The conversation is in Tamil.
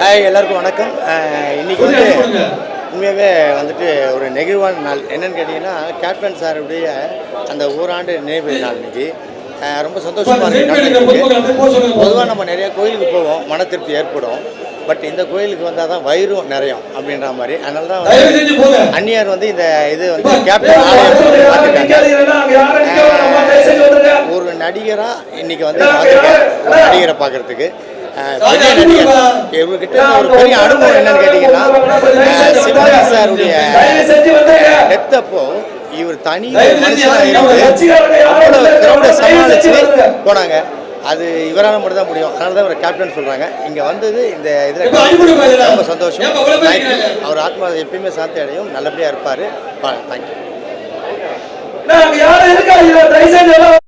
ஹாய் எல்லாருக்கும் வணக்கம். இன்னைக்கு வந்து உண்மையாகவே வந்துட்டு ஒரு நெகிழ்வான நாள். என்னென்னு கேட்டிங்கன்னா கேப்டன் சாருடைய அந்த ஓராண்டு நினைவு நாள் இன்னைக்கு. ரொம்ப சந்தோஷமாக இருக்குது பொதுவாக நம்ம நிறைய கோயிலுக்கு போவோம். மன திருப்தி ஏற்படும். பட் இந்த கோயிலுக்கு வந்தால் தான் வயிறும் நிறையும் அப்படின்ற மாதிரி. அதனால தான் அந்நியார் வந்து இந்த இது வந்து கேப்டன் ஒரு நடிகரா இன்னைக்கு வந்து நடிகரை பார்க்கறதுக்கு. பெரிய நடிகர். இவர்கிட்ட ஒரு பெரிய அனுபவம் என்னன்னு கேட்டீங்கன்னா சிவாஜி சாருடைய டெத்தப்போ இவர் தனி ஒரு மனுஷனா இருந்து அவ்வளவு கிரௌண்டை சமாளிச்சு போனாங்க. அது இவரால் மட்டும் தான் முடியும். அதனால தான் இவர் கேப்டன் சொல்றாங்க. இங்க வந்தது இந்த இதில். ரொம்ப சந்தோஷம்? அவர் ஆத்மா எப்பயுமே சாந்தி அடையும். நல்லபடியா இருப்பாரு. தேங்க்யூ